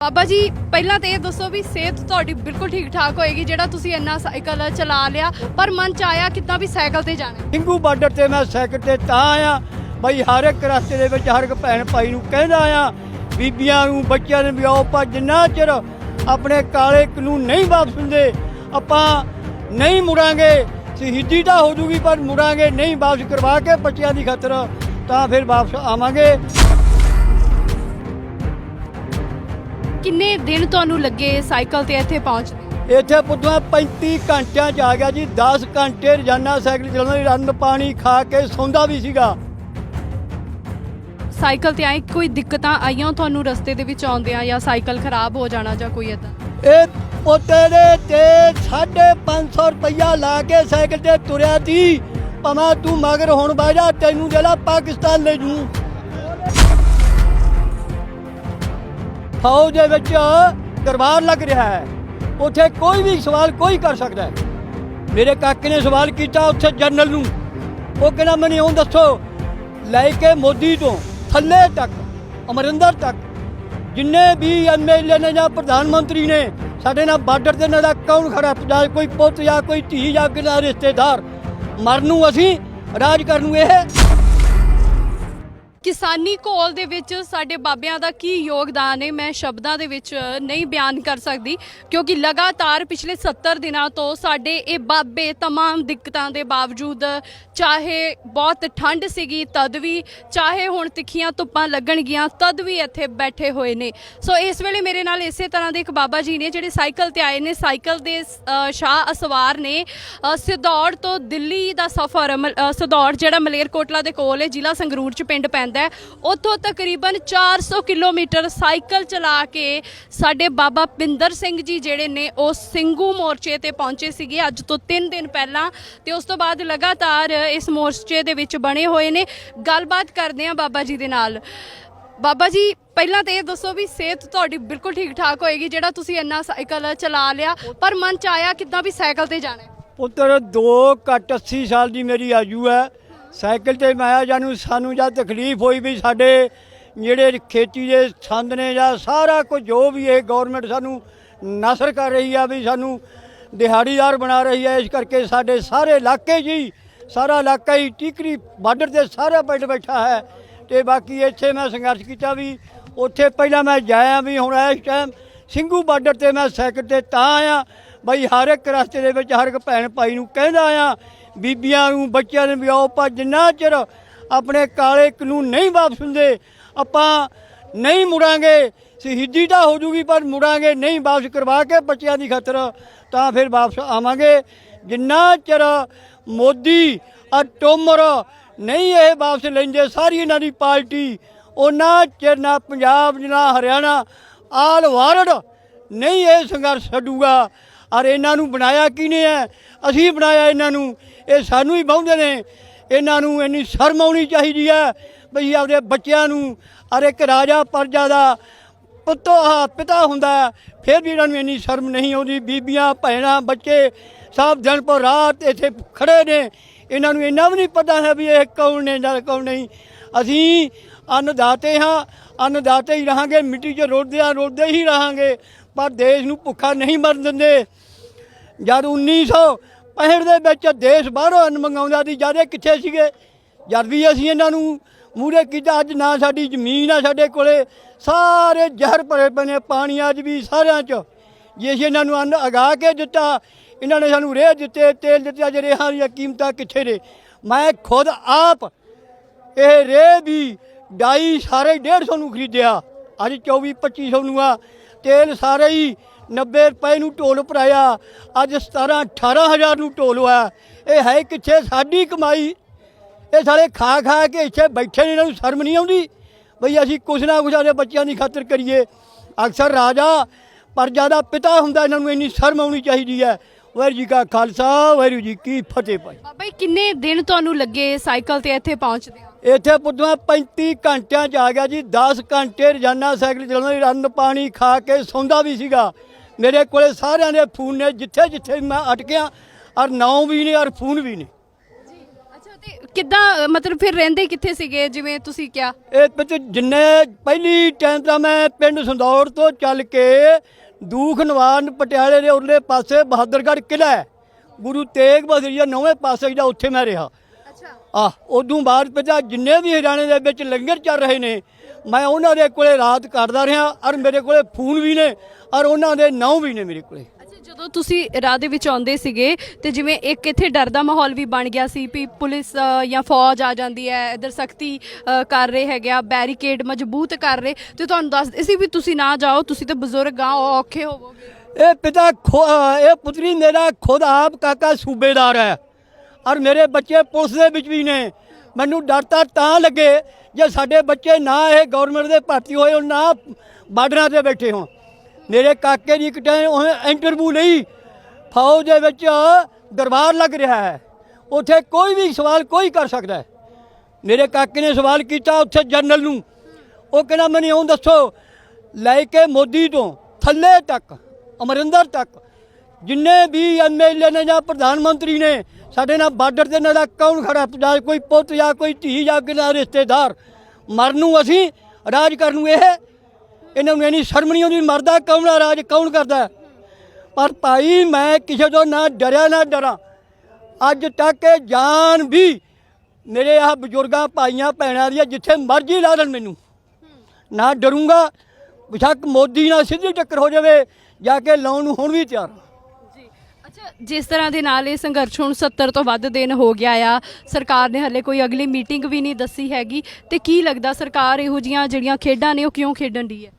ਬਾਬਾ ਜੀ, ਪਹਿਲਾਂ ਤਾਂ ਇਹ ਦੱਸੋ ਵੀ ਸਿਹਤ ਤੁਹਾਡੀ ਬਿਲਕੁਲ ਠੀਕ ਠਾਕ ਹੋਏਗੀ, ਜਿਹੜਾ ਤੁਸੀਂ ਇੰਨਾ ਸਾਈਕਲ ਚਲਾ ਲਿਆ, ਪਰ ਮਨ ਚ ਆਇਆ ਕਿੱਦਾਂ ਵੀ ਸਾਈਕਲ ਤੇ ਜਾਣਾ ਹੈ। ਸਿੰਘੂ ਬਾਰਡਰ ਤੇ ਮੈਂ ਸਾਈਕਲ ਤੇ ਤਾਂ ਆਇਆ, ਬਈ ਹਰ ਇੱਕ ਰਸਤੇ ਦੇ ਵਿੱਚ ਹਰ ਇੱਕ ਭੈਣ ਭਾਈ ਨੂੰ ਕਹਿੰਦਾ ਆ ਬੀਬੀਆਂ ਨੂੰ, ਬੱਚਿਆਂ ਨੂੰ ਵੀ ਆਓ ਪਰ ਜਿੰਨਾ ਚਿਰ ਆਪਣੇ ਕਾਲੇ ਕਾਨੂੰਨ ਨਹੀਂ ਵਾਪਸ ਹੁੰਦੇ, ਆਪਾਂ ਨਹੀਂ ਮੁੜਾਂਗੇ, ਸ਼ਹੀਦੀ ਤਾਂ ਹੋ ਜੂਗੀ, ਪਰ ਮੁੜਾਂਗੇ, ਨਹੀਂ ਵਾਪਸ ਕਰਵਾ ਕੇ ਬੱਚਿਆਂ ਦੀ ਖਾਤਰ, ਤਾਂ ਫਿਰ ਵਾਪਸ ਆਵਾਂਗੇ ਕਿੰਨੇ ਦਿਨ ਤੁਹਾਨੂੰ ਲੱਗੇ ਸਾਈਕਲ ਤੇ ਇੱਥੇ ਪਹੁੰਚਦੇ? ਇੱਥੇ ਪੁੱਤਵਾ 35 ਘੰਟਿਆਂ ਚ ਆ ਗਿਆ ਜੀ 10 ਘੰਟੇ ਰੋਜ਼ਾਨਾ ਸਾਈਕਲ ਚਲਾਉਂਦਾ ਰੰਨ ਪਾਣੀ ਖਾ ਕੇ ਸੌਂਦਾ ਵੀ ਸੀਗਾ। ਸਾਈਕਲ ਤੇ ਆਏ ਕੋਈ ਦਿੱਕਤਾਂ ਆਈਆਂ ਤੁਹਾਨੂੰ ਰਸਤੇ ਦੇ ਵਿੱਚ ਆਉਂਦਿਆਂ ਜਾਂ ਸਾਈਕਲ ਖਰਾਬ ਹੋ ਜਾਣਾ ਜਾਂ ਕੋਈ ਇਦਾਂ ਇਹ ਪੋਤੇ ਦੇ ਤੇ 550 ਰੁਪਇਆ ਲਾ ਕੇ ਸਾਈਕਲ ਤੇ ਤੁਰਿਆ ਸੀ। ਭਮਾ ਤੂੰ ਮਗਰ ਹੁਣ ਬਹਿ ਜਾ ਤੈਨੂੰ ਜਿਹੜਾ ਪਾਕਿਸਤਾਨ ਲੈ ਜੂ। ਫੌਜ ਦੇ ਵਿੱਚ ਦਰਬਾਰ ਲੱਗ ਰਿਹਾ ਹੈ। ਉੱਥੇ ਕੋਈ ਵੀ ਸਵਾਲ ਕੋਈ ਕਰ ਸਕਦਾ ਹੈ। ਮੇਰੇ ਕਾਕੇ ਨੇ ਸਵਾਲ ਕੀਤਾ ਉੱਥੇ ਜਨਰਲ ਨੂੰ। ਉਹ ਕਹਿੰਦਾ, ਮੈਨੂੰ ਹੁਣ ਦੱਸੋ, ਲੈ ਕੇ ਮੋਦੀ ਤੋਂ ਥੱਲੇ ਤੱਕ, ਅਮਰਿੰਦਰ ਤੱਕ, ਜਿੰਨੇ ਵੀ ਐਮਐਲਏ ਨੇ ਜਾਂ ਪ੍ਰਧਾਨ ਮੰਤਰੀ ਨੇ, ਸਾਡੇ ਨਾਲ ਬਾਰਡਰ ਦੇ ਨਾਲ ਕੌਣ ਖੜਾ, ਜਾਂ ਕੋਈ ਪੁੱਤ ਜਾਂ ਕੋਈ ਧੀ ਜਾਂ ਕਿਹਦਾ ਰਿਸ਼ਤੇਦਾਰ, ਮਰਨ ਨੂੰ ਅਸੀਂ ਰਾਜ ਕਰਨ ਨੂੰ ਇਹ ਕਿਸਾਨੀ ਘੋਲ ਦੇ ਵਿੱਚ ਸਾਡੇ ਬਾਬਿਆਂ ਦਾ ਕੀ ਯੋਗਦਾਨ ਹੈ ਮੈਂ ਸ਼ਬਦਾਂ ਦੇ ਵਿੱਚ ਨਹੀਂ ਬਿਆਨ ਕਰ ਸਕਦੀ ਕਿਉਂਕਿ ਲਗਾਤਾਰ ਪਿਛਲੇ 70 ਦਿਨਾਂ ਤੋਂ ਸਾਡੇ ਇਹ ਬਾਬੇ तमाम ਦਿੱਕਤਾਂ ਦੇ ਬਾਵਜੂਦ ਚਾਹੇ ਬਹੁਤ ਠੰਡ ਸੀਗੀ ਤਦ ਵੀ ਚਾਹੇ ਹੁਣ ਤਿੱਖੀਆਂ ਧੁੱਪਾਂ ਲੱਗਣਗੀਆਂ ਤਦ ਵੀ ਇੱਥੇ ਬੈਠੇ ਹੋਏ ਨੇ ਸੋ ਇਸ ਵੇਲੇ ਮੇਰੇ ਨਾਲ ਇਸੇ ਤਰ੍ਹਾਂ ਦੇ ਇੱਕ ਬਾਬਾ ਜੀ ਨੇ ਜਿਹੜੇ ਸਾਈਕਲ ਤੇ ਆਏ ਨੇ ਸਾਈਕਲ ਦੇ ਅ, ਸ਼ਾਹ ਅਸਵਾਰ ਨੇ ਅ, ਸਿਧੌੜ ਤੋਂ ਦਿੱਲੀ ਦਾ ਸਫ਼ਰ ਮ- ਅ, ਸਿਧੌੜ ਜਿਹੜਾ ਮਲੇਰਕੋਟਲਾ ਦੇ ਕੋਲ ਹੈ ਜ਼ਿਲ੍ਹਾ ਸੰਗਰੂਰ ਚ ਪਿੰਡ ਪੈਂਦਾ ਹੈ। ਉੱਥੋਂ ਤਕਰੀਬਨ 400 ਕਿਲੋਮੀਟਰ ਸਾਈਕਲ ਚਲਾ ਕੇ ਸਾਡੇ ਬਾਬਾ ਪਿੰਦਰ ਸਿੰਘ ਜੀ ਜਿਹੜੇ ਨੇ, ਉਹ ਸਿੰਘੂ ਮੋਰਚੇ ਤੇ ਪਹੁੰਚੇ ਸੀਗੇ ਅੱਜ ਤੋਂ 3 ਦਿਨ ਪਹਿਲਾਂ ਤੇ ਉਸ ਤੋਂ ਬਾਅਦ ਲਗਾਤਾਰ ਇਸ ਮੋਰਚੇ ਦੇ ਵਿੱਚ ਬਣੇ ਹੋਏ ਨੇ। ਗੱਲਬਾਤ ਕਰਦੇ ਆ ਬਾਬਾ ਜੀ ਦੇ ਨਾਲ। ਬਾਬਾ ਜੀ, ਪਹਿਲਾਂ ਤਾਂ ਇਹ ਦੱਸੋ ਵੀ ਸਿਹਤ ਤੁਹਾਡੀ ਬਿਲਕੁਲ ਠੀਕ ਠਾਕ ਹੋਏਗੀ, ਜਿਹੜਾ ਤੁਸੀਂ ਇੰਨਾ ਸਾਈਕਲ ਚਲਾ ਲਿਆ, ਪਰ ਮਨ ਚ ਆਇਆ ਕਿੱਦਾਂ ਵੀ ਸਾਈਕਲ ਤੇ ਜਾਣਾ ਹੈ। ਪੁੱਤਰ 2 ਘੱਟ 80 ਸਾਲ ਦੀ ਮੇਰੀ ਆਯੂ ਹੈ। ਸਾਈਕਲ ਤੇ ਮੈਂ ਆਇਆ ਜਾਨੂੰ ਸਾਨੂੰ ਜਦ ਤਕਲੀਫ ਹੋਈ ਵੀ ਸਾਡੇ ਜਿਹੜੇ ਖੇਤੀ ਦੇ ਸੰਦ ਨੇ ਜਾਂ ਸਾਰਾ ਕੁਝ, ਜੋ ਵੀ ਇਹ ਗਵਰਨਮੈਂਟ ਸਾਨੂੰ ਨਸਰ ਕਰ ਰਹੀ ਆ ਵੀ ਸਾਨੂੰ ਦਿਹਾੜੀਦਾਰ ਬਣਾ ਰਹੀ ਹੈ ਇਸ ਕਰਕੇ ਸਾਡੇ ਸਾਰੇ ਇਲਾਕੇ ਜੀ, ਸਾਰਾ ਇਲਾਕਾ ਹੀ ਟਿਕਰੀ ਬਾਰਡਰ ਤੇ ਸਾਰਾ ਪਿੰਡ ਬੈਠਾ ਹੈ ਤੇ ਬਾਕੀ ਇੱਥੇ ਮੈਂ ਸੰਘਰਸ਼ ਕੀਤਾ ਵੀ, ਉੱਥੇ ਪਹਿਲਾਂ ਮੈਂ ਜਾਇਆ ਵੀ, ਹੁਣ ਇਸ ਟਾਈਮ ਸਿੰਘੂ ਬਾਰਡਰ ਤੇ ਮੈਂ ਸਾਈਕਲ ਤੇ ਤਾਂ ਆਇਆ, ਬਈ ਹਰ ਇੱਕ ਰਸਤੇ ਦੇ ਵਿੱਚ ਹਰ ਇੱਕ ਭੈਣ ਭਾਈ ਨੂੰ ਕਹਿੰਦਾ ਆ ਬੀਬੀਆਂ ਨੂੰ, ਬੱਚਿਆਂ ਨੂੰ ਵੀ ਆਓ ਪਰ ਜਿੰਨਾ ਚਿਰ ਆਪਣੇ ਕਾਲੇ ਕਾਨੂੰਨ ਨਹੀਂ ਵਾਪਸ ਹੁੰਦੇ, ਆਪਾਂ ਨਹੀਂ ਮੁੜਾਂਗੇ, ਸ਼ਹੀਦੀ ਤਾਂ ਹੋ ਜੂਗੀ, ਪਰ ਮੁੜਾਂਗੇ ਨਹੀਂ ਵਾਪਸ ਕਰਵਾ ਕੇ ਬੱਚਿਆਂ ਦੀ ਖਾਤਰ, ਤਾਂ ਫਿਰ ਵਾਪਸ ਆਵਾਂਗੇ। ਜਿੰਨਾ ਚਿਰ ਮੋਦੀ ਔਰ ਟੋਮਰ ਨਹੀਂ ਇਹ ਵਾਪਸ ਲੈਂਦੇ, ਸਾਰੀ ਇਹਨਾਂ ਦੀ ਪਾਰਟੀ, ਉਹਨਾਂ ਚਿਰ ਨਾ ਪੰਜਾਬ, ਨਾ ਹਰਿਆਣਾ, ਆਲ ਵਾਰਡ ਨਹੀਂ ਇਹ ਸੰਘਰਸ਼ ਛੱਡੂਗਾ। ਔਰ ਇਹਨਾਂ ਨੂੰ ਬਣਾਇਆ ਕਿਹਨੇ ਹੈ? ਅਸੀਂ ਬਣਾਇਆ ਇਹਨਾਂ ਨੂੰ। ਇਹ ਸਾਨੂੰ ਹੀ ਬਹੁੰਦੇ ਨੇ। ਇਹਨਾਂ ਨੂੰ ਇੰਨੀ ਸ਼ਰਮ ਆਉਣੀ ਚਾਹੀਦੀ ਹੈ ਬਈ ਆਪਦੇ ਬੱਚਿਆਂ ਨੂੰ ਔਰ ਇੱਕ ਰਾਜਾ ਪਰਜਾ ਦਾ ਪੁੱਤੋ ਆ ਪਿਤਾ ਹੁੰਦਾ ਹੈ, ਫਿਰ ਵੀ ਇਹਨਾਂ ਨੂੰ ਇੰਨੀ ਸ਼ਰਮ ਨਹੀਂ ਆਉਂਦੀ। ਬੀਬੀਆਂ ਭੈਣਾਂ ਬੱਚੇ ਸਭ ਦਿਨ ਪਰ ਰਾਤ ਇੱਥੇ ਖੜੇ ਨੇ। ਇਹਨਾਂ ਨੂੰ ਇੰਨਾ ਵੀ ਨਹੀਂ ਪਤਾ ਹੈ ਵੀ ਇਹ ਕੌਣ ਨੇ ਜਾਂ ਕੌਣ ਨਹੀਂ। ਅਸੀਂ ਅੰਨਦਾਤੇ ਹਾਂ ਅੰਨਦਾਤੇ ਹੀ ਰਹਾਂਗੇ ਮਿੱਟੀ 'ਚ ਰੋੜਦੇ ਆ ਰੋੜਦੇ ਹੀ ਰਹਾਂਗੇ ਪਰ ਦੇਸ਼ ਨੂੰ ਭੁੱਖਾ ਨਹੀਂ ਮਰਨ ਦਿੰਦੇ। ਜਦ 1965 ਦੇ ਵਿੱਚ ਦੇਸ਼ ਬਾਹਰੋਂ ਅੰਨ ਮੰਗਾਉਂਦਾ ਸੀ, ਜਦ ਇਹ ਕਿੱਥੇ ਸੀਗੇ? ਜਦ ਵੀ ਅਸੀਂ ਇਹਨਾਂ ਨੂੰ ਮੂਰੇ ਕੀਤਾ, ਅੱਜ ਨਾ ਸਾਡੀ ਜ਼ਮੀਨ ਆ ਸਾਡੇ ਕੋਲੇ, ਸਾਰੇ ਜ਼ਹਿਰ ਭਰੇ ਪਏ ਨੇ ਪਾਣੀ ਅੱਜ ਵੀ ਸਾਰਿਆਂ 'ਚ। ਜੇ ਅਸੀਂ ਇਹਨਾਂ ਨੂੰ ਅੰਨ ਅਗਾ ਕੇ ਦਿੱਤਾ, ਇਹਨਾਂ ਨੇ ਸਾਨੂੰ ਰੇਹ ਦਿੱਤੇ, ਤੇਲ ਦਿੱਤੇ ਅੱਜ ਰੇਹਾਂ ਦੀਆਂ ਕੀਮਤਾਂ ਕਿੱਥੇ ਨੇ? ਮੈਂ ਖੁਦ ਆਪ ਇਹ ਰੇਹ ਵੀ ਡਾਈ ਸਾਰੇ 150 ਨੂੰ ਖਰੀਦਿਆ। ਅੱਜ 24 2500 ਨੂੰ ਆ। ਤੇਲ ਸਾਰੇ ਹੀ 90 ਰੁਪਏ ਨੂੰ ਢੋਲ ਭਰਾਇਆ। ਅੱਜ 17 18000 ਨੂੰ ਢੋਲ ਹੋਇਆ। ਇਹ ਹੈ ਕਿੱਥੇ? ਸਾਡੀ ਕਮਾਈ। ਇਹ ਸਾਰੇ ਖਾ ਖਾ ਕੇ ਇੱਥੇ ਬੈਠੇ ਨੇ ਇਹਨਾਂ ਨੂੰ ਸ਼ਰਮ ਨਹੀਂ ਆਉਂਦੀ? ਬਈ ਅਸੀਂ ਕੁਛ ਨਾ ਕੁਛ ਆਪਣੇ ਬੱਚਿਆਂ ਦੀ ਖਾਤਰ ਕਰੀਏ। ਅਕਸਰ ਰਾਜਾ ਪਰਜਾ ਦਾ ਪਿਤਾ ਹੁੰਦਾ ਇਹਨਾਂ ਨੂੰ ਇੰਨੀ ਸ਼ਰਮ ਆਉਣੀ ਚਾਹੀਦੀ ਹੈ। ਵਾਹਿਗੁਰੂ ਜੀ ਕਾ ਖਾਲਸਾ ਵਾਹਿਗੁਰੂ ਜੀ ਕੀ ਫਤਿਹ ਭਾਈ। ਬਾਬਾ ਜੀ ਕਿੰਨੇ ਦਿਨ ਤੁਹਾਨੂੰ ਲੱਗੇ ਸਾਈਕਲ ਤੇ ਇੱਥੇ ਪਹੁੰਚਦੇ ਇੱਥੇ ਪੁੱਤਵਾ 35 ਘੰਟਿਆਂ ਚ ਆ ਗਿਆ ਜੀ 10 ਘੰਟੇ ਰੋਜ਼ਾਨਾ ਸਾਈਕਲ ਚਲਾਉਂਦਾ ਰੰਨ ਪਾਣੀ ਖਾ ਕੇ ਸੌਂਦਾ ਵੀ ਸੀਗਾ। ਮੇਰੇ ਕੋਲੇ ਸਾਰਿਆਂ ਦੇ ਫੋਨ ਨੇ ਜਿੱਥੇ ਜਿੱਥੇ ਮੈਂ ਅਟਕਿਆ ਔਰ ਨਾਮ ਵੀ ਨੇ ਔਰ ਫੋਨ ਵੀ ਨੇ। ਜੀ ਅੱਛਾ ਤੇ ਕਿੱਦਾਂ ਮਤਲਬ ਫਿਰ ਰਹਿੰਦੇ ਕਿੱਥੇ ਸੀਗੇ? ਜਿਵੇਂ ਤੁਸੀਂ ਕਿਹਾ। ਇਹ ਵਿੱਚ ਜਿੰਨੇ ਪਹਿਲੀ ਟਾਈਮ ਤਾਂ ਮੈਂ ਪਿੰਡ ਸੰਦੌੜ ਤੋਂ ਚੱਲ ਕੇ ਦੂਖ ਨਿਵਾਰਨ ਪਟਿਆਲੇ ਦੇ ਉਰਲੇ ਪਾਸੇ ਬਹਾਦਰਗੜ੍ਹ ਕਿਲ੍ਹਾ ਹੈ। ਗੁਰੂ ਤੇਗ ਬਹਾਦਰ ਜੀ ਦੇ ਨੌਵੇਂ ਪਾਸੇ ਜਿਹੜਾ ਉੱਥੇ ਮੈਂ ਰਿਹਾ। ਅੱਛਾ। ਆ ਉਦੋਂ ਬਾਅਦ ਪਿਤਾ ਜਿੰਨੇ ਵੀ ਹਰਿਆਣੇ ਦੇ ਵਿੱਚ ਲੰਗਰ ਚੱਲ ਰਹੇ ਨੇ ਮੈਂ ਉਹਨਾਂ ਦੇ ਕੋਲੇ ਰਾਤ ਕੱਟਦਾ ਰਿਹਾ ਔਰ ਮੇਰੇ ਕੋਲੇ ਫੋਨ ਵੀ ਨੇ ਔਰ ਉਹਨਾਂ ਦੇ ਨਾਂ ਵੀ ਨੇ ਮੇਰੇ ਕੋਲੇ। ਜਦੋਂ ਤੁਸੀਂ ਰਾਹ ਦੇ ਵਿੱਚ ਆਉਂਦੇ ਸੀਗੇ ਤੇ ਜਿਵੇਂ ਇੱਕ ਇੱਥੇ ਡਰ ਦਾ ਮਾਹੌਲ ਵੀ ਬਣ ਗਿਆ ਸੀ ਵੀ ਪੁਲਿਸ ਜਾਂ ਫੌਜ ਆ ਜਾਂਦੀ ਹੈ ਇਧਰ ਸਖਤੀ ਕਰ ਰਹੇ ਹੈਗੇ ਆ ਬੈਰੀਕੇਡ ਮਜ਼ਬੂਤ ਕਰ ਰਹੇ ਤੇ ਤੁਹਾਨੂੰ ਦੱਸਦੇ ਸੀ ਵੀ ਤੁਸੀਂ ਨਾ ਜਾਓ ਤੁਸੀਂ ਤਾਂ ਬਜ਼ੁਰਗ ਆ ਔਖੇ ਹੋਵੋਗੇ। ਇਹ ਪਿਤਾ ਇਹ ਪੁੱਤਰੀ ਮੇਰਾ ਖੁਦ ਆਪ ਕਾਕਾ ਸੂਬੇਦਾਰ ਹੈ ਔਰ ਮੇਰੇ ਬੱਚੇ ਪੁਲਿਸ ਦੇ ਵਿੱਚ ਵੀ ਨੇ। ਮੈਨੂੰ ਡਰ ਤਾਂ ਤਾਂ ਲੱਗੇ ਜੇ ਸਾਡੇ ਬੱਚੇ ਨਾ ਇਹ ਗਵਰਨਮੈਂਟ ਦੇ ਭਰਤੀ ਹੋਏ ਹੋਣ, ਨਾ ਬਾਰਡਰਾਂ ਤੇ ਬੈਠੇ ਹੋਣ। ਮੇਰੇ ਕਾਕੇ ਦੀ ਇੱਕ ਟਾਈਮ ਉਹ ਇੰਟਰਵਿਊ ਲਈ। ਫੌਜ ਦੇ ਵਿੱਚ ਦਰਬਾਰ ਲੱਗ ਰਿਹਾ ਹੈ। ਉੱਥੇ ਕੋਈ ਵੀ ਸਵਾਲ ਕੋਈ ਕਰ ਸਕਦਾ ਹੈ। ਮੇਰੇ ਕਾਕੇ ਨੇ ਸਵਾਲ ਕੀਤਾ ਉੱਥੇ ਜਨਰਲ ਨੂੰ। ਉਹ ਕਹਿੰਦਾ, ਮੈਨੂੰ ਉਹ ਦੱਸੋ, ਲੈ ਕੇ ਮੋਦੀ ਤੋਂ ਥੱਲੇ ਤੱਕ, ਅਮਰਿੰਦਰ ਤੱਕ, ਜਿੰਨੇ ਵੀ ਐਮਐਲਏ ਨੇ ਜਾਂ ਪ੍ਰਧਾਨ ਮੰਤਰੀ ਨੇ ਸਾਡੇ ਨਾਲ ਬਾਰਡਰ ਤੇ ਨਾਲ ਕੌਣ ਖੜਾ? ਜਾਂ ਕੋਈ ਪੁੱਤ ਜਾਂ ਕੋਈ ਧੀ ਜਾਂ ਕਿਹਦਾ ਰਿਸ਼ਤੇਦਾਰ? ਮਰਨ ਨੂੰ ਅਸੀਂ ਰਾਜ ਕਰਨ ਨੂੰ ਇਹ ਇਹਨਾਂ ਨੂੰ ਇਨੀ ਸ਼ਰਮ ਨਹੀਂ ਆਉਂਦੀ, ਮਰਦਾ ਕੌਣ ਆ, ਰਾਜ ਕੌਣ ਕਰਦਾ? ਪਰ ਭਾਈ, ਮੈਂ ਕਿਸੇ ਤੋਂ ਨਾ ਡਰਿਆ, ਨਾ ਡਰਾਂ। ਅੱਜ ਤੱਕ ਇਹ ਜਾਨ ਵੀ ਮੇਰੇ ਆ ਬਜ਼ੁਰਗਾਂ, ਭਾਈਆਂ, ਭੈਣਾਂ ਦੀ ਜਿੱਥੇ ਮਰਜ਼ੀ ਲਾ ਦੇਣ ਮੈਨੂੰ। ਨਾ ਡਰੂੰਗਾ, ਬਿਸ਼ੱਕ ਮੋਦੀ ਨਾਲ ਸਿੱਧੀ ਟੱਕਰ ਹੋ ਜਾਵੇ, ਜਾ ਕੇ ਲਾਉਣ ਨੂੰ ਹੁਣ ਵੀ ਤਿਆਰ ਜਿਸ ਤਰ੍ਹਾਂ ਦੇ ਨਾਲ ਇਹ ਸੰਘਰਸ਼ ਹੁਣ 70 ਤੋਂ ਵੱਧ ਦਿਨ ਹੋ ਗਿਆ ਆ, ਸਰਕਾਰ ਨੇ ਹਲੇ ਕੋਈ ਅਗਲੀ ਮੀਟਿੰਗ ਵੀ ਨਹੀਂ ਦੱਸੀ ਹੈਗੀ। ਤੇ ਕੀ ਲੱਗਦਾ ਸਰਕਾਰ ਇਹੋ ਜੀਆਂ ਜਿਹੜੀਆਂ ਖੇਡਾਂ ਨੇ, ਉਹ ਕਿਉਂ ਖੇਡਣ ਦੀ ਹੈ?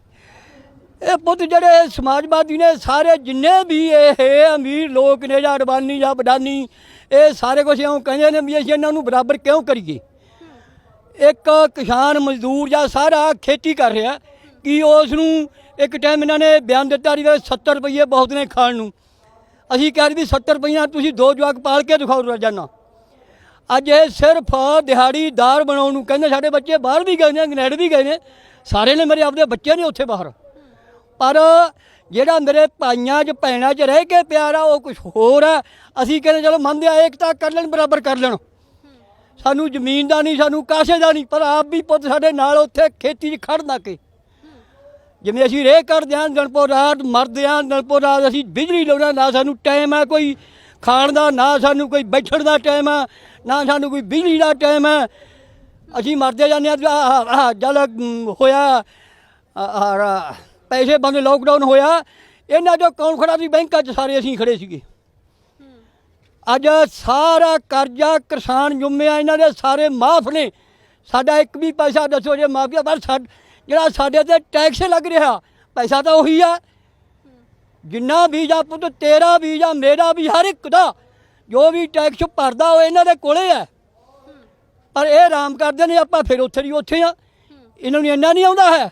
ਇਹ ਪੁੱਤ ਜਿਹੜੇ ਸਮਾਜਵਾਦੀ ਨੇ, ਸਾਰੇ ਜਿੰਨੇ ਵੀ ਇਹ ਅਮੀਰ ਲੋਕ ਨੇ ਜਾਂ ਅਡਵਾਨੀ ਜਾਂ ਬਡਾਨੀ ਇਹ ਸਾਰੇ ਕੁਝ ਇਉਂ ਕਹਿੰਦੇ ਨੇ ਵੀ ਅਸੀਂ ਇਹਨਾਂ ਨੂੰ ਬਰਾਬਰ ਕਿਉਂ ਕਰੀਏ? ਇੱਕ ਕਿਸਾਨ ਮਜ਼ਦੂਰ ਜਾਂ ਸਾਰਾ ਖੇਤੀ ਕਰ ਰਿਹਾ, ਕਿ ਉਸ ਨੂੰ ਇੱਕ ਟਾਈਮ ਇਹਨਾਂ ਨੇ ਬਿਆਨ ਦਿੱਤਾ ਜੀ 70 ਰੁਪਏ ਬਹੁਤ ਨੇ ਖਾਣ ਨੂੰ? ਅਸੀਂ ਕਹਿ ਰਹੀ ਵੀ 70 ਰੁਪਈਆ, ਤੁਸੀਂ ਦੋ ਜਵਾਕ ਪਾਲ ਕੇ ਦਿਖਾਓ ਰੋਜ਼ਾਨਾ। ਅੱਜ ਇਹ ਸਿਰਫ ਦਿਹਾੜੀਦਾਰ ਬਣਾਉਣ ਨੂੰ ਕਹਿੰਦੇ ਸਾਡੇ ਬੱਚੇ ਬਾਹਰ ਵੀ ਗਏ ਨੇ, ਇੰਗਲੈਂਡ ਵੀ ਗਏ ਨੇ। ਸਾਰੇ ਨੇ ਮੇਰੇ ਆਪਦੇ ਬੱਚੇ ਨੇ ਉੱਥੇ ਬਾਹਰ। ਪਰ ਜਿਹੜਾ ਮੇਰੇ ਭਾਈਆਂ 'ਚ, ਭੈਣਾਂ 'ਚ ਰਹਿ ਕੇ ਪਿਆਰ ਆ, ਉਹ ਕੁਝ ਹੋਰ ਆ। ਅਸੀਂ ਕਹਿੰਦੇ, ਚਲੋ ਮੰਨਦੇ ਆ, ਏਕਤਾ ਕਰ ਲੈਣ, ਬਰਾਬਰ ਕਰ ਲੈਣ। ਸਾਨੂੰ ਜ਼ਮੀਨ ਦਾ ਨਹੀਂ, ਸਾਨੂੰ ਕਾਸੇ ਦਾ ਨਹੀਂ, ਪਰ ਆਪ ਵੀ ਪੁੱਤ ਸਾਡੇ ਨਾਲ ਉੱਥੇ ਖੇਤੀ 'ਚ ਖੜਨਾ ਕੇ। ਜਿਵੇਂ ਅਸੀਂ ਰੇਹ ਕਰਦੇ ਹਾਂ ਦਿਨਪੁਰ ਰਾਤ ਮਰਦੇ ਹਾਂ ਦਿਨਪੁਰ ਰਾਤ ਅਸੀਂ ਬਿਜਲੀ ਲਾਉਣਾ ਨਾ ਸਾਨੂੰ ਟਾਈਮ ਹੈ ਕੋਈ ਖਾਣ ਦਾ, ਨਾ ਸਾਨੂੰ ਕੋਈ ਬੈਠਣ ਦਾ ਟਾਈਮ ਹੈ, ਨਾ ਸਾਨੂੰ ਕੋਈ ਬਿਜਲੀ ਦਾ ਟਾਈਮ ਹੈ। ਅਸੀਂ ਮਰਦੇ ਜਾਂਦੇ ਹਾਂ ਜਦ ਹੋਇਆ ਪੈਸੇ ਬੰਦ ਲੋਕਡਾਊਨ ਹੋਇਆ, ਇਹਨਾਂ ਚੋਂ ਕੌਣ ਖੜਾ ਸੀ? ਬੈਂਕਾਂ 'ਚ ਸਾਰੇ ਅਸੀਂ ਖੜੇ ਸੀਗੇ। ਅੱਜ ਸਾਰਾ ਕਰਜ਼ਾ ਕਿਸਾਨ ਜੁੰਮਿਆ, ਇਹਨਾਂ ਦੇ ਸਾਰੇ ਮਾਫ ਨੇ। ਸਾਡਾ ਇੱਕ ਵੀ ਪੈਸਾ ਦੱਸੋ ਜੇ ਮਾਫੀਆ ਪਰ ਸਾਡ- ਜਿਹੜਾ ਸਾਡੇ ਤੇ ਟੈਕਸ ਲੱਗ ਰਿਹਾ ਪੈਸਾ ਤਾਂ ਉਹੀ ਆ। ਜਿੰਨਾ ਵੀ ਜਾਂ ਪੁੱਤ ਤੇਰਾ ਵੀ ਜਾਂ ਮੇਰਾ ਵੀ ਹਰ ਇੱਕ ਦਾ ਜੋ ਵੀ ਟੈਕਸ ਭਰਦਾ ਉਹ ਇਹਨਾਂ ਦੇ ਕੋਲੇ ਹੈ ਪਰ ਇਹ ਆਰਾਮ ਕਰਦੇ ਨੇ ਆਪਾਂ ਫਿਰ ਉੱਥੇ ਦੀ ਉੱਥੇ ਆ। ਇਹਨਾਂ ਨੂੰ ਇੰਨਾ ਨਹੀਂ ਆਉਂਦਾ ਹੈ।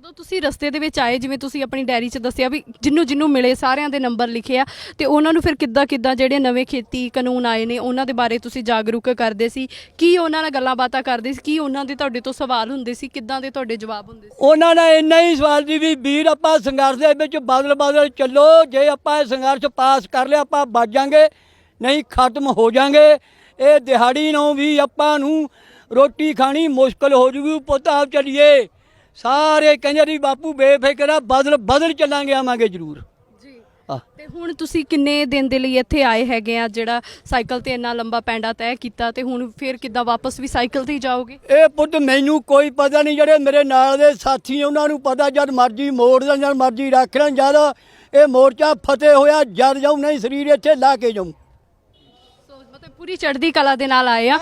ਜਦੋਂ ਤੁਸੀਂ ਰਸਤੇ ਦੇ ਵਿੱਚ ਆਏ, ਜਿਵੇਂ ਤੁਸੀਂ ਆਪਣੀ ਡਾਇਰੀ 'ਚ ਦੱਸਿਆ ਵੀ ਜਿੰਨੂੰ ਜਿੰਨੂੰ ਮਿਲੇ, ਸਾਰਿਆਂ ਦੇ ਨੰਬਰ ਲਿਖੇ ਆ, ਤੇ ਉਹਨਾਂ ਨੂੰ ਫਿਰ ਕਿੱਦਾਂ ਕਿੱਦਾਂ ਜਿਹੜੇ ਨਵੇਂ ਖੇਤੀ ਕਾਨੂੰਨ ਆਏ ਨੇ, ਉਹਨਾਂ ਦੇ ਬਾਰੇ ਤੁਸੀਂ ਜਾਗਰੂਕ ਕਰਦੇ ਸੀ? ਕੀ ਉਹਨਾਂ ਨਾਲ ਗੱਲਾਂ ਬਾਤਾਂ ਕਰਦੇ ਸੀ? ਕੀ ਉਹਨਾਂ ਦੇ ਤੁਹਾਡੇ ਤੋਂ ਸਵਾਲ ਹੁੰਦੇ ਸੀ? ਕਿੱਦਾਂ ਦੇ ਤੁਹਾਡੇ ਜਵਾਬ ਹੁੰਦੇ ਸੀ? ਉਹਨਾਂ ਨੇ ਇੰਨਾ ਹੀ ਸਵਾਲ ਦੀ ਵੀ ਵੀਰ, ਆਪਾਂ ਸੰਘਰਸ਼ ਦੇ ਵਿੱਚ ਬਦਲ ਬਦਲ ਚੱਲੋ, ਜੇ ਆਪਾਂ ਇਹ ਸੰਘਰਸ਼ ਪਾਸ ਕਰ ਲਿਆ, ਆਪਾਂ ਬਚ ਜਾਾਂਗੇ, ਨਹੀਂ ਖਤਮ ਹੋ ਜਾਾਂਗੇ। ਇਹ ਦਿਹਾੜੀ ਨੂੰ ਵੀ ਆਪਾਂ ਨੂੰ ਰੋਟੀ ਖਾਣੀ ਮੁਸ਼ਕਲ ਹੋ ਜੂਗੀ, ਪੁੱਤ ਆਪ ਚੱਲੀਏ। ਸਾਰੇ ਕਹਿੰਦੇ ਜੀ ਬਾਪੂ ਬੇਫਿਕਰ ਆ ਬਦਲ ਬਦਲ ਚੱਲਾਂਗੇ ਆਵਾਂਗੇ ਜ਼ਰੂਰ। ਜੀ। ਤੇ ਹੁਣ ਤੁਸੀਂ ਕਿੰਨੇ ਦਿਨ ਦੇ ਲਈ ਇੱਥੇ ਆਏ ਹੈਗੇ ਆ ਜਿਹੜਾ ਸਾਈਕਲ ਤੇ ਇੰਨਾ ਲੰਬਾ ਪੈਂਡਾ ਤੈਅ ਕੀਤਾ ਤੇ ਹੁਣ ਫਿਰ ਕਿੱਦਾਂ ਵਾਪਸ ਵੀ ਸਾਈਕਲ ਤੇ ਹੀ ਜਾਓਗੇ? ਇਹ ਪੁੱਤ ਮੈਨੂੰ ਕੋਈ ਪਤਾ ਨਹੀਂ ਜਿਹੜੇ ਮੇਰੇ ਨਾਲ ਦੇ ਸਾਥੀ ਉਹਨਾਂ ਨੂੰ ਪਤਾ ਜਦ ਮਰਜ਼ੀ ਮੋੜ ਦੇਣ ਜਦ ਮਰਜ਼ੀ ਰੱਖ ਲੈਣ ਜਦ ਇਹ ਮੋਰਚਾ ਫਤਿਹ ਹੋਇਆ ਜਦ ਜਾਊ ਨਹੀਂ ਸਰੀਰ ਇੱਥੇ ਲਾ ਕੇ ਜਾਊ। ਸੋ ਮਤਲਬ ਪੂਰੀ ਚੜ੍ਹਦੀ ਕਲਾ ਦੇ ਨਾਲ ਆਏ ਆ।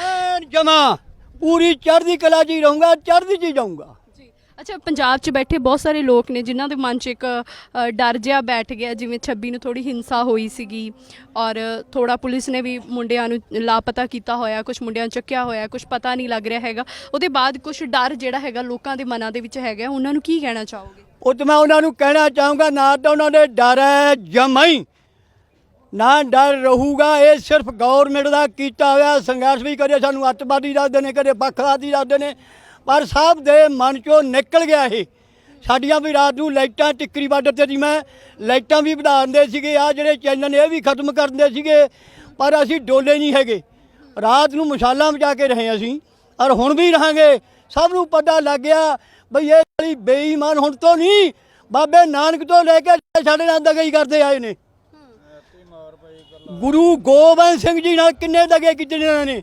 ਜਮਾ ਪੂਰੀ ਚੜ੍ਹਦੀ ਕਲਾ ਹੀ ਰਹੂੰਗਾ ਚੜ੍ਹਦੀ ਹੀ ਜਾਊਂਗਾ। ਜੀ ਅੱਛਾ ਪੰਜਾਬ 'ਚ ਬੈਠੇ ਬਹੁਤ ਸਾਰੇ ਲੋਕ ਨੇ ਜਿਨ੍ਹਾਂ ਦੇ ਮਨ 'ਚ ਇੱਕ ਅ, ਡਰ ਜਿਹਾ ਬੈਠ ਗਿਆ ਜਿਵੇਂ 26 ਨੂੰ ਥੋੜੀ ਹਿੰਸਾ ਹੋਈ ਸੀਗੀ ਔਰ ਥੋੜਾ ਪੁਲਿਸ ਨੇ ਵੀ ਮੁੰਡਿਆਂ ਨੂੰ ਲਾਪਤਾ ਕੀਤਾ ਹੋਇਆ ਕੁਝ ਮੁੰਡਿਆਂ ਨੂੰ ਚੱਕਿਆ ਹੋਇਆ ਕੁਝ ਪਤਾ ਨਹੀਂ ਲੱਗ ਰਿਹਾ ਹੈਗਾ। ਉਹਦੇ ਬਾਅਦ ਕੁਝ ਡਰ ਜਿਹੜਾ ਹੈਗਾ ਲੋਕਾਂ ਦੇ ਮਨਾਂ ਦੇ ਵਿੱਚ ਹੈਗਾ ਉਹਨਾਂ ਨੂੰ ਕੀ ਕਹਿਣਾ ਚਾਹੋਗੇ? ਉਹ ਤੇ ਮੈਂ ਉਹਨਾਂ ਨੂੰ ਕਹਿਣਾ ਚਾਹੂੰਗਾ ਨਾ ਤਾਂ ਉਹਨਾਂ ਦੇ ਡਰ ਹੈ ਜਮਾਈ ਨਾ ਡਰ ਰਹੂਗਾ ਇਹ ਸਿਰਫ ਗਵਰਨਮੈਂਟ ਦਾ ਕੀਤਾ ਹੋਇਆ ਸੰਘਰਸ਼ ਵੀ ਕਰੇ ਸਾਨੂੰ ਅੱਤਵਾਦੀ ਦੱਸਦੇ ਨੇ ਕਦੇ ਪੱਖਵਾਦੀ ਦੱਸਦੇ ਨੇ। ਪਰ ਸਭ ਦੇ ਮਨ ਚੋਂ ਨਿਕਲ ਗਿਆ ਇਹ। ਸਾਡੀਆਂ ਵੀ ਰਾਤ ਨੂੰ ਲਾਈਟਾਂ ਟਿੱਕਰੀ ਬਾਰਡਰ ਤੇ ਸੀ ਮੈਂ। ਲਾਈਟਾਂ ਵੀ ਵਧਾ ਦਿੰਦੇ ਸੀਗੇ ਆ ਜਿਹੜੇ ਚੈਨਲ ਨੇ ਇਹ ਵੀ ਖਤਮ ਕਰ ਦਿੰਦੇ ਸੀਗੇ ਪਰ ਅਸੀਂ ਡੋਲੇ ਨਹੀਂ ਹੈਗੇ। ਰਾਤ ਨੂੰ ਮਸ਼ਾਲਾਂ ਵਜਾ ਕੇ ਰਹੇ ਅਸੀਂ ਔਰ ਹੁਣ ਵੀ ਰਹਾਂਗੇ। ਸਭ ਨੂੰ ਪਤਾ ਲੱਗ ਗਿਆ ਬਈ ਇਹ ਵਾਲੀ ਬੇਈਮਾਨ ਹੁਣ ਤੋਂ ਨਹੀਂ ਬਾਬੇ ਨਾਨਕ ਤੋਂ ਲੈ ਕੇ ਸਾਡੇ ਨਾਲ ਦਗਈ ਕਰਦੇ ਆਏ ਨੇ। ਗੁਰੂ ਗੋਬਿੰਦ ਸਿੰਘ ਜੀ ਨਾਲ ਕਿੰਨੇ ਦਗੇ ਕੀਤੇ ਨੇ।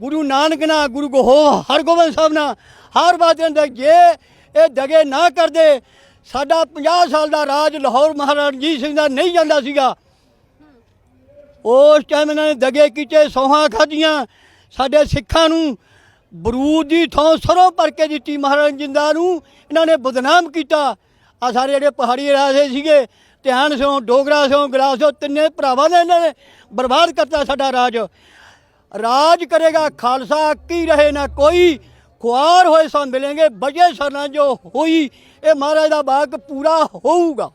ਗੁਰੂ ਨਾਨਕ ਨਾਲ ਗੁਰੂ ਗੋ ਹਰਗੋਬਿੰਦ ਸਾਹਿਬ ਨਾਲ ਹਰ ਬਾਤ ਅੰਦਰ ਜੇ ਇਹ ਦਗੇ ਨਾ ਕਰਦੇ, ਸਾਡਾ 50 ਸਾਲ ਦਾ ਰਾਜ ਲਾਹੌਰ ਮਹਾਰਾਜਾ ਰਣਜੀਤ ਸਿੰਘ ਦਾ ਨਹੀਂ ਜਾਂਦਾ ਸੀਗਾ। ਉਸ ਟਾਈਮ ਇਹਨਾਂ ਨੇ ਦਗੇ ਕੀਤੇ, ਸੋਹਾਂ ਖਾਧੀਆਂ, ਸਾਡੇ ਸਿੱਖਾਂ ਨੂੰ ਬਰੂਦ ਦੀ ਥਾਂ ਸਰੋਂ ਭਰ ਕੇ ਦਿੱਤੀ ਮਹਾਰਾਜ ਜਿੰਦਾ ਨੂੰ, ਇਹਨਾਂ ਨੇ ਬਦਨਾਮ ਕੀਤਾ। ਆ ਸਾਰੇ ਜਿਹੜੇ ਪਹਾੜੀ ਰਾਜੇ ਸੀਗੇ, ਧਿਆਨ ਸਿਓ ਡੋਗਰਾ ਸਿਓ ਗਲਾਸ ਸਿਓ ਤਿੰਨੇ ਭਰਾਵਾਂ ਨੇ ਇਹਨਾਂ ਨੇ ਬਰਬਾਦ ਕਰਤਾ ਸਾਡਾ ਰਾਜ। ਰਾਜ ਕਰੇਗਾ ਖਾਲਸਾ ਕੀ ਰਹੇ ਨਾ ਕੋਈ। ਖੁਆਰ ਹੋਏ ਸੋ ਮਿਲेंगे ਬਜੇ ਸਰਨਾ ਜੋ ਹੋਈ ਇਹ ਮਹਾਰਾਜ ਦਾ ਬਾਗ ਪੂਰਾ ਹੋਊਗਾ।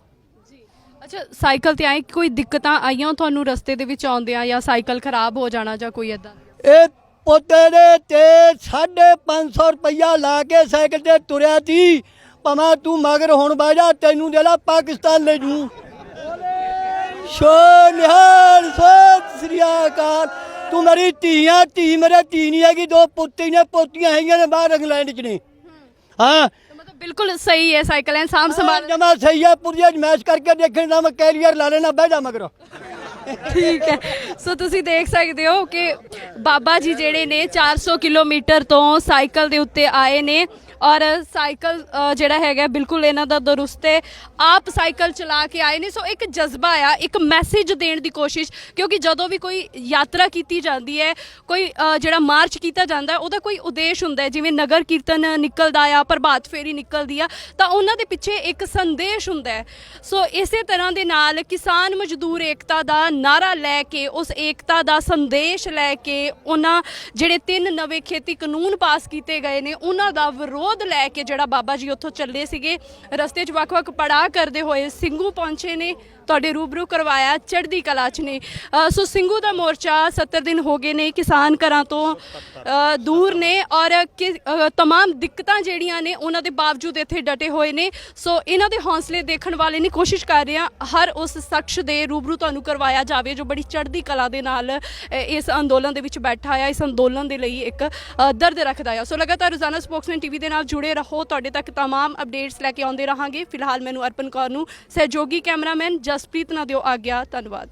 ਅੱਛਾ ਸਾਈਕਲ ਤੇ ਆਏ ਕੋਈ ਦਿੱਕਤਾਂ ਆਈਆਂ ਤੁਹਾਨੂੰ ਰਸਤੇ ਦੇ ਵਿੱਚ ਆਉਂਦਿਆਂ ਜਾਂ ਸਾਈਕਲ ਖਰਾਬ ਹੋ ਜਾਣਾ ਜਾਂ ਕੋਈ ਇਦਾਂ ਇਹ ਪੋਤੇ ਦੇ ਤੇ 550 ਰੁਪਈਆ ਲਾ ਕੇ ਸਾਈਕਲ ਤੇ ਤੁਰਿਆ ਤੀ ਭਮਾ ਤੂੰ ਮਗਰ ਹੁਣ ਬਾਜਾ ਤੈਨੂੰ ਦੇ ਲਾ ਪਾਕਿਸਤਾਨ ਲੈ ਜੂ। ਸ਼ੋ ਨਿਹਾਲ ਸਤਿ ਸ੍ਰੀ ਅਕਾਲ। ਤੂੰ ਮੇਰੀ ਧੀਆਂ ਧੀ ਮੇਰੇ ਧੀ ਨਹੀਂ ਹੈਗੀ ਦੋ ਪੁੱਤੀ ਨੇ ਪੋਤੀਆਂ ਹੈਗੀਆਂ ਨੇ ਬਾਹਰ ਇੰਗਲੈਂਡ ਚ ਨੇ। ਹਾਂ। ਮਤਲਬ ਬਿਲਕੁਲ ਸਹੀ ਹੈ ਸਾਈਕਲ ਐ ਸਾਂਭ ਸੰਭਾਲ ਜਮਾ ਸਹੀ ਹੈ ਪੁਰੀਆ ਮੈਚ ਕਰਕੇ ਦੇਖਣ ਦਾ ਮੈਂ ਕੈਰੀਅਰ ਲਾ ਲੈਣਾ ਬਹਿ ਜਾ ਮਗਰ। ਠੀਕ ਹੈ। ਸੋ ਤੁਸੀਂ ਦੇਖ ਸਕਦੇ ਹੋ ਕਿ ਬਾਬਾ ਜੀ ਜਿਹੜੇ ਨੇ 400 ਕਿਲੋਮੀਟਰ ਤੋਂ ਸਾਈਕਲ ਦੇ ਉੱਤੇ ਆਏ ਨੇ। ਔਰ ਸਾਈਕਲ ਜਿਹੜਾ ਹੈਗਾ, ਬਿਲਕੁਲ ਇਹਨਾਂ ਦਾ ਦਰੁਸਤ ਹੈ। ਆਪ ਸਾਈਕਲ ਚਲਾ ਕੇ ਆਏ ਨੇ, ਸੋ ਇੱਕ ਜਜ਼ਬਾ ਆ, ਇੱਕ ਮੈਸੇਜ ਦੇਣ ਦੀ ਕੋਸ਼ਿਸ਼, ਕਿਉਂਕਿ ਜਦੋਂ ਵੀ ਕੋਈ ਯਾਤਰਾ ਕੀਤੀ ਜਾਂਦੀ ਹੈ, ਕੋਈ ਜਿਹੜਾ ਮਾਰਚ ਕੀਤਾ ਜਾਂਦਾ, ਉਹਦਾ ਕੋਈ ਉਦੇਸ਼ ਹੁੰਦਾ ਜਿਵੇਂ ਨਗਰ ਕੀਰਤਨ ਨਿਕਲਦਾ ਆ, ਪ੍ਰਭਾਤ ਫੇਰੀ ਨਿਕਲਦੀ ਆ, ਤਾਂ ਉਹਨਾਂ ਦੇ ਪਿੱਛੇ ਇੱਕ ਸੰਦੇਸ਼ ਹੁੰਦਾ ਸੋ ਇਸੇ ਤਰ੍ਹਾਂ ਦੇ ਨਾਲ ਕਿਸਾਨ ਮਜ਼ਦੂਰ ਏਕਤਾ ਦਾ ਨਾਰਾ ਲੈ ਕੇ, ਉਸ ਏਕਤਾ ਦਾ ਸੰਦੇਸ਼ ਲੈ ਕੇ, ਉਹਨਾਂ ਜਿਹੜੇ ਤਿੰਨ ਨਵੇਂ ਖੇਤੀ ਕਾਨੂੰਨ ਪਾਸ ਕੀਤੇ ਗਏ ਨੇ, ਉਹਨਾਂ ਦਾ ਵਿਰੋਧ ਲੈ ਕੇ ਜਿਹੜਾ ਬਾਬਾ ਜੀ ਉੱਥੋਂ ਚੱਲੇ ਸੀਗੇ, ਰਸਤੇ 'ਚ ਵੱਖ-ਵੱਖ ਪੜਾਅ ਕਰਦੇ ਹੋਏ ਸਿੰਘੂ ਪਹੁੰਚੇ ਨੇ। ਤੁਹਾਡੇ ਰੂਬਰੂ ਕਰਵਾਇਆ ਚੜ੍ਹਦੀ ਕਲਾ 'ਚ ਨੇ। ਅ, ਸੋ ਸਿੰਘੂ ਦਾ ਮੋਰਚਾ 70 ਦਿਨ ਹੋ ਗਏ ਨੇ ਕਿਸਾਨ ਘਰਾਂ ਤੋਂ ਅ, ਦੂਰ ਨੇ ਔਰ ਕਿ ਅ, ਤਮਾਮ ਦਿੱਕਤਾਂ ਜਿਹੜੀਆਂ ਨੇ ਉਹਨਾਂ ਦੇ ਬਾਵਜੂਦ ਇੱਥੇ ਡਟੇ ਹੋਏ ਨੇ। ਸੋ ਇਹਨਾਂ ਦੇ ਹੌਸਲੇ ਦੇਖਣ ਵਾਲੇ ਨੇ ਕੋਸ਼ਿਸ਼ ਕਰ ਰਹੇ ਆ ਹਰ ਉਸ ਸ਼ਖਸ ਦੇ ਰੂਬਰੂ ਤੁਹਾਨੂੰ ਕਰਵਾਇਆ ਜਾਵੇ ਜੋ ਬੜੀ ਚੜ੍ਹਦੀ ਕਲਾ ਦੇ ਨਾਲ ਅ, ਇਸ ਅੰਦੋਲਨ ਦੇ ਵਿੱਚ ਬੈਠਾ ਆ ਇਸ ਅੰਦੋਲਨ ਦੇ ਲਈ ਇੱਕ ਅ, ਦਰਦ ਰੱਖਦਾ ਆ ਸੋ ਲਗਾਤਾਰ ਰੋਜ਼ਾਨਾ ਸਪੋਕਸਮੈਨ ਟੀਵੀ ਦੇ ਨਾਲ ਜੁੜੇ ਰਹੋ ਤੁਹਾਡੇ ਤੱਕ ਤਮਾਮ ਅਪਡੇਟਸ ਲੈ ਕੇ ਆਉਂਦੇ ਰਹਾਂਗੇ। ਫਿਲਹਾਲ ਮੈਨੂੰ ਅਰਪਨ ਕੌਰ ਨੂੰ ਸਹਿਯੋਗੀ ਕੈਮਰਾਮੈਨ ਜਸਪ੍ਰੀਤ ਨਾ ਦਿਓ ਆਗਿਆ ਧੰਨਵਾਦ।